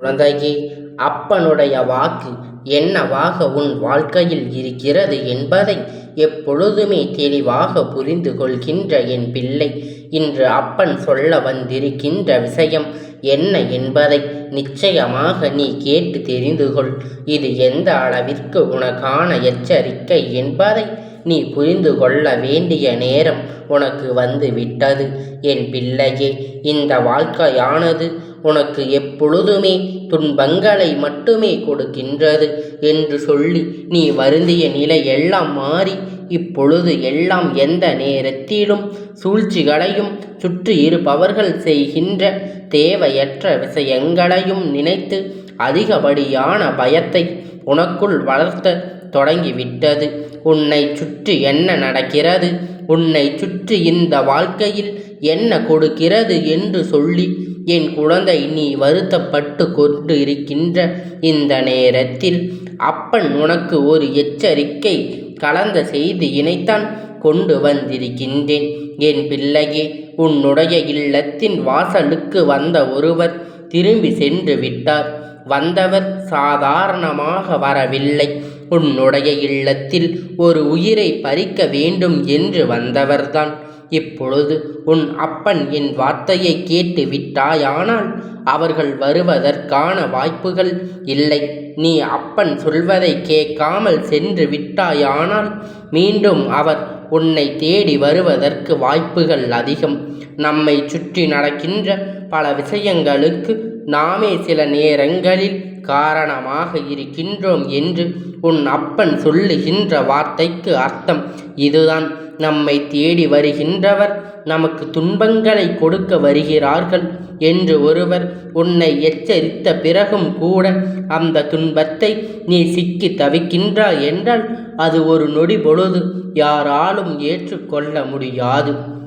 குழந்தையே அப்பனுடைய வாக்கு என்னவாக உன் வாழ்க்கையில் இருக்கிறது என்பதை எப்பொழுதுமே தெளிவாக புரிந்து கொள்கின்ற என் பிள்ளை. இன்று அப்பன் சொல்ல வந்திருக்கின்ற விஷயம் என்ன என்பதை நிச்சயமாக நீ கேட்டு தெரிந்து கொள். இது எந்த அளவிற்கு உனக்கான எச்சரிக்கை என்பதை நீ புரிந்து கொள்ள வேண்டிய நேரம் உனக்கு வந்து விட்டது. என் பிள்ளையே இந்த வாழ்க்கையானது உனக்கு எப்பொழுதுமே துன்பங்களை மட்டுமே கொடுக்கின்றது என்று சொல்லி நீ வருந்திய நிலை எல்லாம் மாறி இப்பொழுது எல்லாம் எந்த நேரத்திலும் சூழ்ச்சிகளையும் சுற்றி இருப்பவர்கள் செய்கின்ற தேவையற்ற விஷயங்களையும் நினைத்து அதிகப்படியான பயத்தை உனக்குள் வளர்த்த தொடங்கிவிட்டது. உன்னை சுற்றி என்ன நடக்கிறது? உன்னை சுற்றி இந்த வாழ்க்கையில் என்ன கொடுக்கிறது என்று சொல்லி என் குழந்தை நீ வருத்தப்பட்டு கொண்டு இருக்கின்ற இந்த நேரத்தில் அப்பன் உனக்கு ஒரு எச்சரிக்கை கலந்த செய்தியினைத்தான் கொண்டு வந்திருக்கின்றேன். என் பிள்ளையே உன்னுடைய இல்லத்தின் வாசலுக்கு வந்த ஒருவர் திரும்பி சென்று விட்டார். வந்தவர் சாதாரணமாக வரவில்லை. உன்னுடைய இல்லத்தில் ஒரு உயிரை பறிக்க வேண்டும் என்று வந்தவர்தான். இப்பொழுது உன் அப்பன் என் வார்த்தையை கேட்டு விட்டாயானால் அவர்கள் வருவதற்கான வாய்ப்புகள் இல்லை. நீ அப்பன் சொல்வதை கேட்காமல் சென்று விட்டாயானால் மீண்டும் அவர் உன்னை தேடி வருவதற்கு வாய்ப்புகள் அதிகம். நம்மை சுற்றி நடக்கின்ற பல விஷயங்களுக்கு நாமே சில நேரங்களில் காரணமாக இருக்கின்றோம் என்று உன் அப்பன் சொல்லுகின்ற வார்த்தைக்கு அர்த்தம். இதுதான் நம்மை தேடி வருகின்றவர் நமக்கு துன்பங்களை கொடுக்க வருகிறார்கள் என்று ஒருவர் உன்னை எச்சரித்த பிறகும் கூட அந்த துன்பத்தை நீ சிக்கி தவிக்கின்றாய் என்றால் அது ஒரு நொடி பொழுது யாராலும் ஏற்றுக்கொள்ள முடியாது.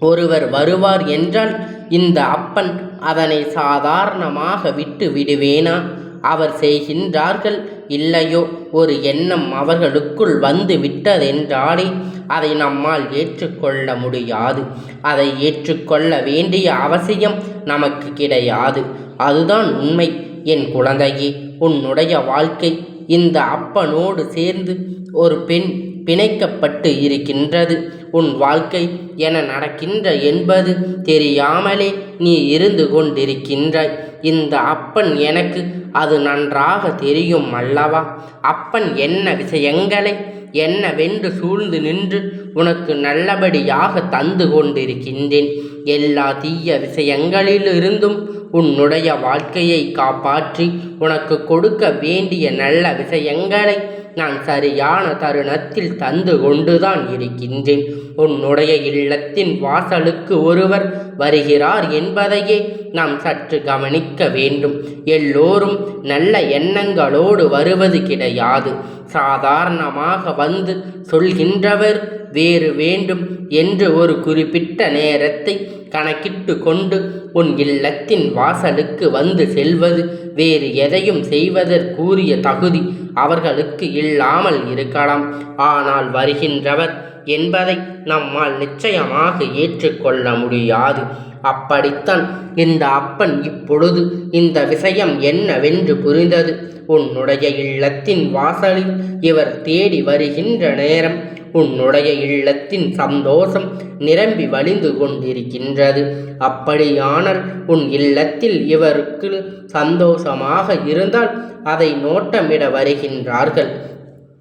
ஒருவர் வருவார் என்றால் இந்த அப்பன் அதனை சாதாரணமாக விட்டு விடுவேனா? அவர் செய்கின்றார்கள் இல்லையோ? ஒரு எண்ணம் அவர்களுக்குள் வந்து விட்டதென்றாலே அதை நம்மால் ஏற்றுக்கொள்ள முடியாது. அதை ஏற்றுக்கொள்ள வேண்டிய அவசியம் நமக்கு கிடையாது. அதுதான் உண்மை. என் குழந்தையே உன்னுடைய வாழ்க்கை இந்த அப்பனோடு சேர்ந்து ஒரு பெண் பிணைக்கப்பட்டு இருக்கின்றது. உன் வாழ்க்கை என நடக்கின்ற என்பது தெரியாமலே நீ இருந்து கொண்டிருக்கின்றாய். இந்த அப்பன் எனக்கு அது நன்றாக தெரியும் அல்லவா? அப்பன் என்ன விஷயங்களை என்னவென்று சூழ்ந்து நின்று உனக்கு நல்லபடியாக தந்து கொண்டிருக்கின்றேன். எல்லா தீய விஷயங்களிலிருந்தும் உன்னுடைய வாழ்க்கையை காப்பாற்றி உனக்கு கொடுக்க வேண்டிய நல்ல விஷயங்களை நான் சரியான தருணத்தில் தந்து கொண்டுதான் இருக்கின்றேன். உன்னுடைய இல்லத்தின் வாசலுக்கு ஒருவர் வருகிறார் என்பதையே நாம் சற்று கவனிக்க வேண்டும். எல்லோரும் நல்ல எண்ணங்களோடு வருவது கிடையாது. சாதாரணமாக வந்து சொல்கின்றவர் வேறு வேண்டும் என்று ஒரு குறிப்பிட்ட நேரத்தை கணக்கிட்டு கொண்டு உன் இல்லத்தின் வாசலுக்கு வந்து செல்வது வேறு எதையும் செய்வதற்குரிய தகுதி அவர்களுக்கு இல்லாமல் இருக்கலாம். ஆனால் வருகின்றவர் என்பதை நம்மால் நிச்சயமாக ஏற்றுக்கொள்ள முடியாது. அப்படித்தான் இந்த அப்பன் இப்பொழுது இந்த விஷயம் என்னவென்று புரிந்தது. உன்னுடைய இல்லத்தின் வாசலில் இவர் தேடி வருகின்ற நேரம் உன்னுடைய இல்லத்தின் சந்தோஷம் நிரம்பி வழிந்து கொண்டிருக்கின்றது. அப்படியானால் உன் இல்லத்தில் இவருக்கு சந்தோஷமாக இருந்தால் அதை நோட்டமிட வருகின்றார்கள்.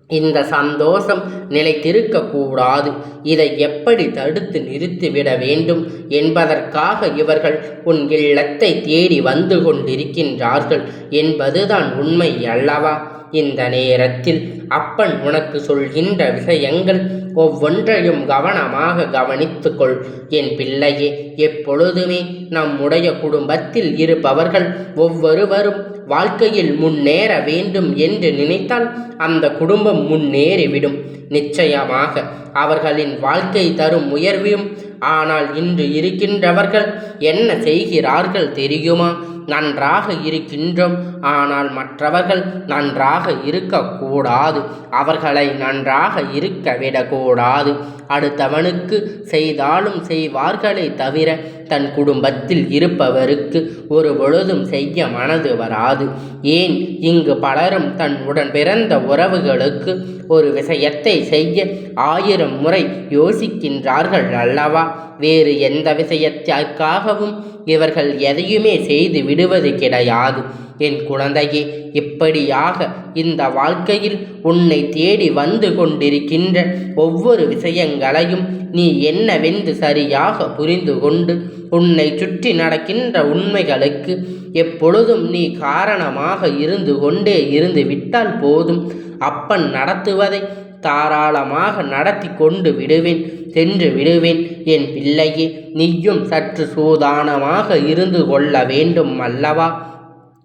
இந்த சந்தோஷம் நிலைத்திருக்கக்கூடாது. இதை எப்படி தடுத்து நிறுத்திவிட வேண்டும் என்பதற்காக இவர்கள் உன் இல்லத்தை தேடி வந்து கொண்டிருக்கின்றார்கள் என்பதுதான் உண்மை அல்லவா? இந்த நேரத்தில் அப்பன் உனக்கு சொல்கின்ற விஷயங்கள் ஒவ்வொன்றையும் கவனமாக கவனித்துக்கொள். என் பிள்ளையே எப்பொழுதுமே நம்முடைய குடும்பத்தில் இருப்பவர்கள் ஒவ்வொருவரும் வாழ்க்கையில் முன்னேற வேண்டும் என்று நினைத்தால் அந்த குடும்பம் முன்னேறிவிடும். நிச்சயமாக அவர்களின் வாழ்க்கை தரும் உயர்வையும் ஆனால் இன்று இருக்கின்றவர்கள் என்ன செய்கிறார்கள் தெரியுமா? நன்றாக இருக்கின்றோம். ஆனால் மற்றவர்கள் நன்றாக இருக்கக்கூடாது. அவர்களை நன்றாக இருக்க விடக்கூடாது. அடுத்தவனுக்கு செய்தாலும் செய்வார்களே தவிர தன் குடும்பத்தில் இருப்பவருக்கு ஒரு பொழுதும் செய்ய மனது வராது. ஏன்? இங்கு பலரும் தன் உடன் பிறந்த உறவுகளுக்கு ஒரு விஷயத்தை செய்ய ஆயிரம் முறை யோசிக்கின்றார்கள் அல்லவா? வேறு எந்த விஷயத்திற்காகவும் இவர்கள் எதையுமே செய்து விடுவது கிடையாது. என் குழந்தையே இப்படியாக இந்த வாழ்க்கையில் உன்னை தேடி வந்து கொண்டிருக்கின்ற ஒவ்வொரு விஷயங்களையும் நீ என்னவென்று சரியாக புரிந்து கொண்டு உன்னை சுற்றி நடக்கின்ற உண்மைகளுக்கு எப்பொழுதும் நீ காரணமாக இருந்து கொண்டே இருந்து விட்டால் போதும். அப்பன் நடத்துவதை தாராளமாக நடத்தி கொண்டு விடுவேன் சென்று விடுவேன். என் பிள்ளையே நீயும் சற்று சூதானமாக இருந்து கொள்ள வேண்டும் அல்லவா?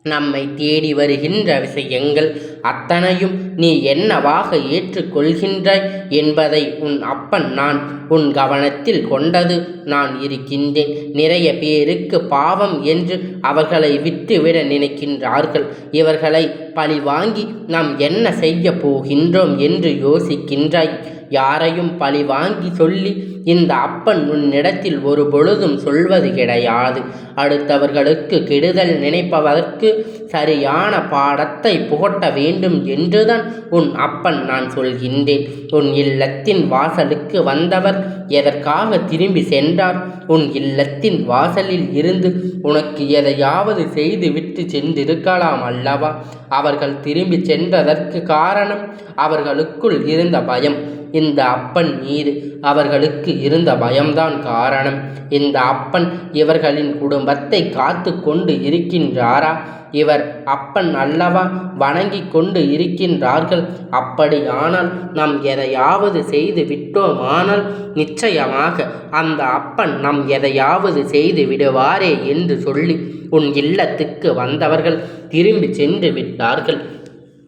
நம்மை தேடி வருகின்ற விஷயங்கள் அத்தனையும் நீ என்னவாக ஏற்றுக்கொள்கின்றாய் என்பதை உன் அப்பன் நான் உன் கவனத்தில் கொண்டது நான் இருக்கின்றேன். நிறைய பேருக்கு பாவம் என்று அவர்களை விட்டுவிட நினைக்கின்றார்கள். இவர்களை பழி வாங்கி நாம் என்ன செய்ய போகின்றோம் என்று யோசிக்கின்றாய். யாரையும் பழி வாங்கி சொல்லி இந்த அப்பன் உன்னிடத்தில் ஒரு பொழுதும் சொல்வது கிடையாது. அடுத்தவர்களுக்கு கெடுதல் நினைப்பதற்கு சரியான பாடத்தை புகட்ட வேண்டும் என்றுதான் உன் அப்பன் நான் சொல்கின்றேன். உன் இல்லத்தின் வாசலுக்கு வந்தவர் எதற்காக திரும்பி சென்றார்? உன் இல்லத்தின் வாசலில் இருந்து உனக்கு எதையாவது செய்து விட்டு சென்றிருக்கலாம் அல்லவா? அவர்கள் திரும்பி சென்றதற்கு காரணம் அவர்களுக்குள் இருந்த பயம். இந்த அப்பன் மீது அவர்களுக்கு இருந்த பயம்தான் காரணம். இந்த அப்பன் இவர்களின் குடும்பத்தை காத்து கொண்டு இருக்கின்றாரா? இவர் அப்பன் அல்லவா? வணங்கி கொண்டு இருக்கின்றார்கள். அப்படியானால் நாம் எதையாவது செய்து விட்டோமானால் நிச்சயமாக அந்த அப்பன் நம் எதையாவது செய்து விடுவாரே என்று சொல்லி உன் இல்லத்துக்கு வந்தவர்கள் திரும்பி சென்று விட்டார்கள்.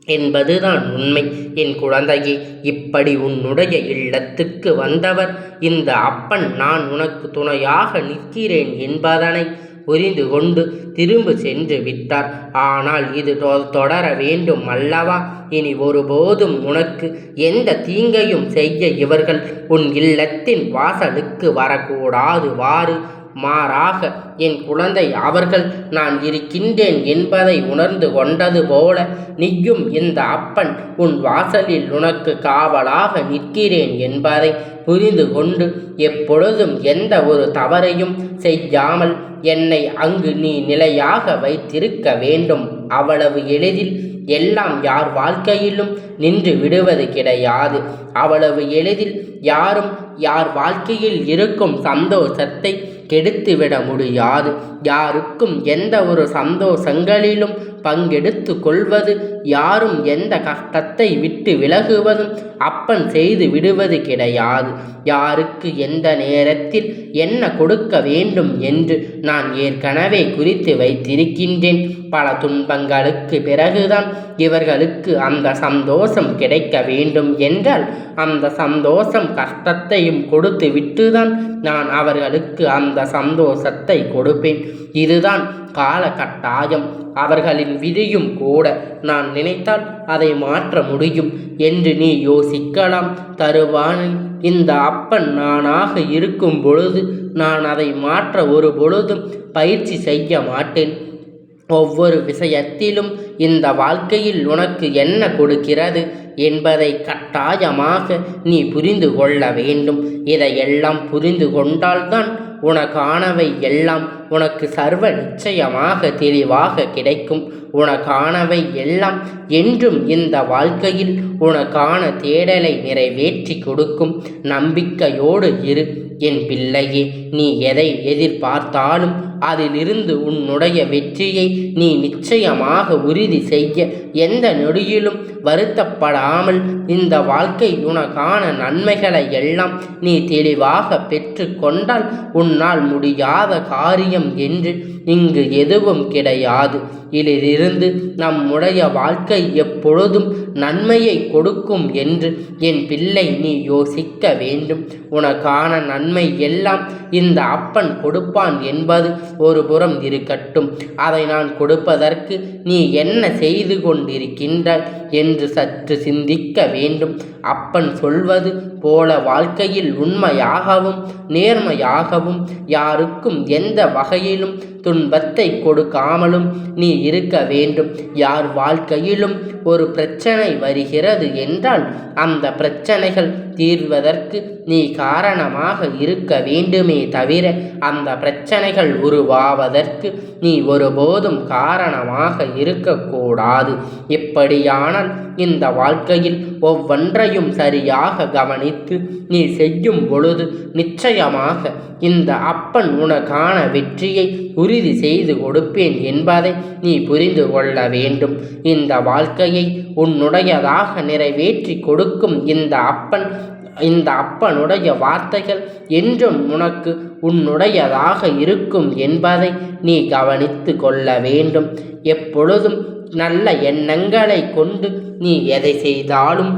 என்பதுதான் உண்மை. என் குழந்தையே இப்படி உன்னுடைய இல்லத்துக்கு வந்தவர் இந்த அப்பன் நான் உனக்கு துணையாக நிற்கிறேன் என்பதனை புரிந்து கொண்டு திரும்ப சென்று விட்டார். ஆனால் இது தொடர வேண்டும் அல்லவா? இனி ஒருபோதும் உனக்கு எந்த தீங்கையும் செய்ய இவர்கள் உன் இல்லத்தின் வாசலுக்கு வரக்கூடாது வாறு. மாறாக என் குழந்தை அவர்கள் நான் இருக்கின்றேன் என்பதை உணர்ந்து கொண்டது போல நீயும் இந்த அப்பன் உன் வாசலில் உனக்கு காவலாக நிற்கிறேன் என்பதை புரிந்து கொண்டு எப்பொழுதும் எந்த ஒரு தவறையும் செய்யாமல் என்னை அங்கு நீ நிலையாக வைத்திருக்க வேண்டும். அவ்வளவு எளிதில் எல்லாம் யார் வாழ்க்கையிலும் நின்று விடுவது கிடையாது. அவ்வளவு எளிதில் யாரும் யார் வாழ்க்கையில் இருக்கும் சந்தோஷத்தை கெடுத்துவிட முடியாது. யாருக்கும் எந்த ஒரு சந்தோஷங்களிலும் பங்கெடுத்து கொள்வது யாரும் எந்த கஷ்டத்தை விட்டு விலகுவதும் அப்பன் செய்து விடுவது கிடையாது. யாருக்கு எந்த நேரத்தில் என்ன கொடுக்க வேண்டும் என்று நான் ஏற்கனவே குறித்து வைத்திருக்கின்றேன். பல துன்பங்களுக்கு பிறகுதான் இவர்களுக்கு அந்த சந்தோஷம் கிடைக்க வேண்டும் என்றால் அந்த சந்தோஷம் கஷ்டத்தையும் கொடுத்து விட்டுதான் நான் அவர்களுக்கு அந்த சந்தோஷத்தை கொடுப்பேன். இதுதான் கால கட்டாயம் அவர்களின் விதியும் கூட நான் நினைத்தால் அதை மாற்ற முடியும் என்று நீ யோசிக்கலாம். தருவானில் இந்த அப்பன் நானாக இருக்கும் பொழுது நான் அதை மாற்ற ஒரு பொழுதும் பயிற்சி செய்ய மாட்டேன். ஒவ்வொரு விஷயத்திலும் இந்த வாழ்க்கையில் உனக்கு என்ன கொடுக்கிறது என்பதை கட்டாயமாக நீ புரிந்து கொள்ள வேண்டும். இதையெல்லாம் புரிந்து கொண்டால்தான் உனக்கானவை எல்லாம் உனக்கு சர்வ நிச்சயமாக தெளிவாக கிடைக்கும். உனக்கானவை எல்லாம் என்றும் இந்த வாழ்க்கையில் உனக்கான தேடலை நிறைவேற்றி கொடுக்கும். நம்பிக்கையோடு இரு. என் பிள்ளையே நீ எதை எதிர்பார்த்தாலும் அதிலிருந்து உன்னுடைய வெற்றியை நீ நிச்சயமாக உறுதி செய்ய எந்த நொடியிலும் வருத்தப்படாமல் இந்த வாழ்க்கை உனக்கான நன்மைகளை எல்லாம் நீ தெளிவாக பெற்று கொண்டால் உன்னால் முடியாத காரியம் என்று இங்கு எதுவும் கிடையாது. இதிலிருந்து நம்முடைய வாழ்க்கை எப்பொழுதும் நன்மையை கொடுக்கும் என்று என் பிள்ளை நீ யோசிக்க வேண்டும். உனக்கான நன்மை எல்லாம் இந்த அப்பன் கொடுப்பான் என்பது ஒரு புறம் இருக்கட்டும். அதை நான் கொடுப்பதற்கு நீ என்ன செய்து கொண்டிருக்கின்றாய்? என்று சற்று சிந்திக்க வேண்டும். அப்பன் சொல்வது போல வாழ்க்கையில் உண்மையாகவும் நேர்மையாகவும் யாருக்கும் எந்த வகையிலும் துன்பத்தை கொடுக்காமலும் நீ இருக்க வேண்டும். யார் வாழ்க்கையிலும் ஒரு பிரச்சனை வருகிறது என்றால் அந்த பிரச்சனைகள் தீர்வதற்கு நீ காரணமாக இருக்க வேண்டுமே தவிர அந்த பிரச்சனைகள் உருவாவதற்கு நீ ஒருபோதும் காரணமாக இருக்கக்கூடாது. இப்படியானால் இந்த வாழ்க்கையில் ஒவ்வொன்றையும் சரியாக கவனி கவனித்து நீ செய்யும் பொழுது நிச்சயமாக இந்த அப்பன் உனக்கான வெற்றியை உறுதி செய்து கொடுப்பேன் என்பதை நீ புரிந்து கொள்ள வேண்டும். இந்த வாழ்க்கையை உன்னுடையதாக நிறைவேற்றி கொடுக்கும் இந்த அப்பன் இந்த அப்பனுடைய வார்த்தைகள் என்றும் உனக்கு உன்னுடையதாக இருக்கும் என்பதை நீ கவனித்து கொள்ள வேண்டும். எப்பொழுதும் நல்ல எண்ணங்களை கொண்டு நீ எதை செய்தாலும்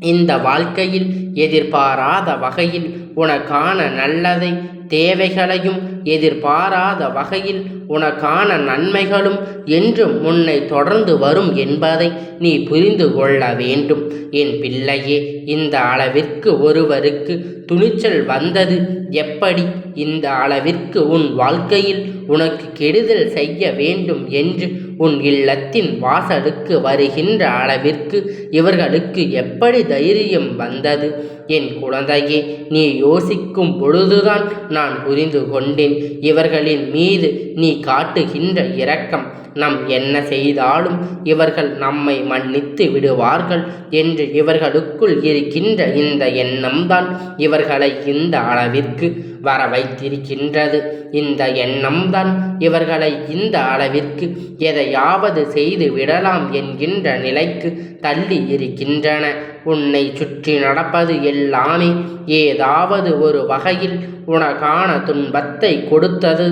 இந்த வாழ்க்கையில் எதிர்பாராத வகையில் உனக்கான நல்லதை தேவைகளையும் எதிர்பாராத வகையில் உனக்கான நன்மைகளும் என்றும் உன்னை தொடர்ந்து வரும் என்பதை நீ புரிந்து கொள்ள வேண்டும். என் பிள்ளையே இந்த அளவிற்கு ஒருவருக்கு துணிச்சல் வந்தது எப்படி? இந்த அளவிற்கு உன் வாழ்க்கையில் உனக்கு கெடுதல் செய்ய வேண்டும் என்று உன் இல்லத்தின் வாசலுக்கு வருகின்ற அளவிற்கு இவர்களுக்கு எப்படி தைரியம் வந்தது? என் குழந்தையே நீ யோசிக்கும் பொழுதுதான் நான் புரிந்து கொண்டேன். இவர்களின் மீது நீ காட்டுகின்ற இரக்கம் நம் என்ன செய்தாலும் இவர்கள் நம்மை மன்னித்து விடுவார்கள் என்று இவர்களுக்குள் இருக்கின்ற இந்த எண்ணம்தான் இவர்களை இந்த அளவிற்கு வர வைத்திருக்கின்றது. இந்த எண்ணம்தான் இவர்களை இந்த அளவிற்கு எதையாவது செய்து விடலாம் என்கின்ற நிலைக்கு தள்ளி இருக்கின்றன. உன்னை சுற்றி நடப்பது எல்லாமே ஏதாவது ஒரு வகையில் உனக்கான துன்பத்தை கொடுத்தது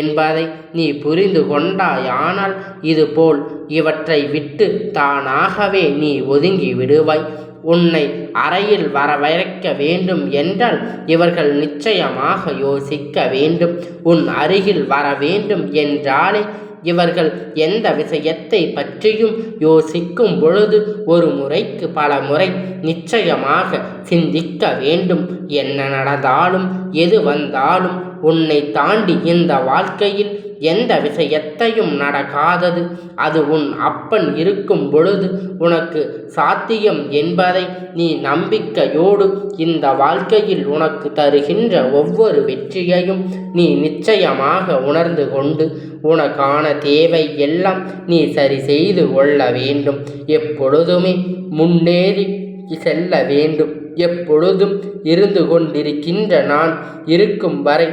என்பதை நீ புரிந்து கொண்டாயானால் இதுபோல் இவற்றை விட்டு தானாகவே நீ ஒதுங்கி விடுவாய். உன்னை அறையில் வரவழைக்க வேண்டும் என்றால் இவர்கள் நிச்சயமாக யோசிக்க வேண்டும். உன் அருகில் வர வேண்டும் என்றாலே இவர்கள் எந்த விஷயத்தை பற்றியும் யோசிக்கும் பொழுது ஒரு முறைக்கு பல முறை நிச்சயமாக சிந்திக்க வேண்டும். என்ன நடந்தாலும் எது வந்தாலும் உன்னை தாண்டி இந்த வாழ்க்கையில் எந்த விஷயத்தையும் நடக்காதது. அது உன் அப்பன் இருக்கும் பொழுது உனக்கு சாத்தியம் என்பதை நீ நம்பிக்கையோடு இந்த வாழ்க்கையில் உனக்கு தருகின்ற ஒவ்வொரு வெற்றியையும் நீ நிச்சயமாக உணர்ந்து கொண்டு உனக்கான தேவை எல்லாம் நீ சரி செய்து கொள்ள வேண்டும். எப்பொழுதுமே முன்னேறி செல்ல வேண்டும். எப்பொழுதும் இருந்து கொண்டிருக்கின்ற நான் இருக்கும் வரை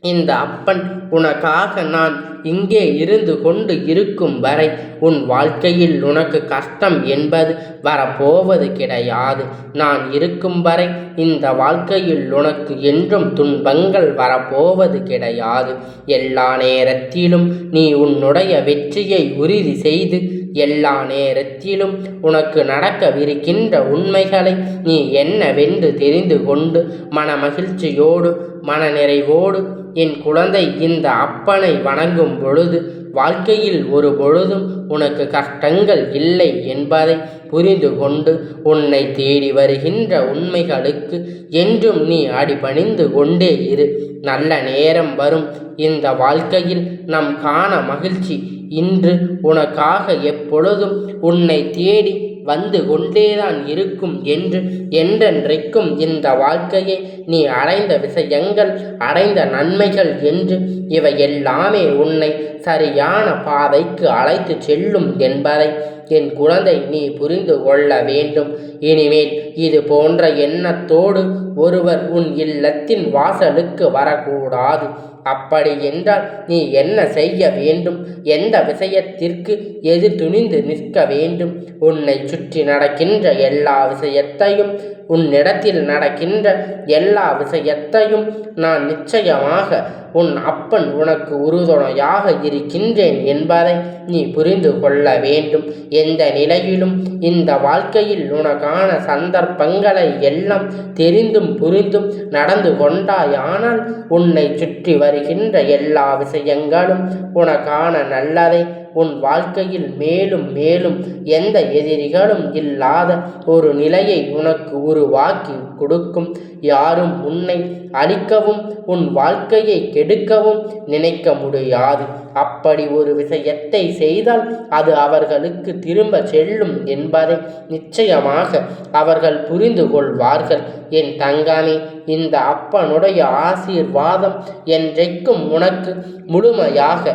இந்த அப்பன் உனக்காக நான் இங்கே இருந்து கொண்டு இருக்கும் வரை உன் வாழ்க்கையில் உனக்கு கஷ்டம் என்பது வரப்போவது கிடையாது. நான் இருக்கும் வரை இந்த வாழ்க்கையில் உனக்கு என்றும் துன்பங்கள் வரப்போவது கிடையாது. எல்லா நேரத்திலும் நீ உன்னுடைய வெற்றியை உறுதி செய்து எல்லா நேரத்திலும் உனக்கு நடக்கவிருக்கின்ற உண்மைகளை நீ என்னவென்று தெரிந்து கொண்டு மன மகிழ்ச்சியோடு மனநிறைவோடு என் குழந்தை இந்த அப்பனை வணங்கும் பொழுது வாழ்க்கையில் ஒரு பொழுதும் உனக்கு கஷ்டங்கள் இல்லை என்பதை புரிந்து கொண்டு உன்னை தேடி வருகின்ற உண்மைகளுக்கு என்றும் நீ அடிபணிந்து கொண்டே இரு. நல்ல நேரம் வரும். இந்த வாழ்க்கையில் நம் காண மகிழ்ச்சி இன்று உனக்காக எப்பொழுதும் உன்னை தேடி வந்து கொண்டேதான் இருக்கும் என்று என்றென்றைக்கும் இந்த வாழ்க்கையை நீ அடைந்த விஷயங்கள் அடைந்த நன்மைகள் என்று இவை எல்லாமே உன்னை சரியான பாதைக்கு அழைத்து செல்லும் என்பதை என் குழந்தை நீ புரிந்து கொள்ள வேண்டும். இனிமேல் இது போன்ற எண்ணத்தோடு ஒருவர் உன் இல்லத்தின் வாசலுக்கு வரக்கூடாது. அப்படி என்றால் நீ என்ன செய்ய வேண்டும்? எந்த விஷயத்திற்கு எது துணிந்து நிற்க வேண்டும்? உன்னை சுற்றி நடக்கின்ற எல்லா விஷயத்தையும் உன்னிடத்தில் நடக்கின்ற எல்லா விஷயத்தையும் நான் நிச்சயமாக உன் அப்பன் உனக்கு உறுதுணையாக இருக்கின்றேன் என்பதை நீ புரிந்து கொள்ள வேண்டும். எந்த நிலையிலும் இந்த வாழ்க்கையில் உனக்கான சந்தர்ப்பங்களை எல்லாம் தெரிந்தும் புரிந்தும் நடந்து கொண்டாயானால் உன்னை சுற்றி வருகின்ற எல்லா விஷயங்களும் உனக்கான நல்லதை உன் வாழ்க்கையில் மேலும் மேலும் எந்த எதிரிகளும் இல்லாத ஒரு நிலையை உனக்கு உருவாக்கி கொடுக்கும். யாரும் உன்னை அழிக்கவும் உன் வாழ்க்கையை கெடுக்கவும் நினைக்க முடியாது. அப்படி ஒரு விஷயத்தை செய்தால் அது அவர்களுக்கு திரும்ப செல்லும் என்பதை நிச்சயமாக அவர்கள் புரிந்து கொள்வார்கள். என் தங்கமே இந்த அப்பனுடைய ஆசீர்வாதம் என்றைக்கும் உனக்கு முழுமையாக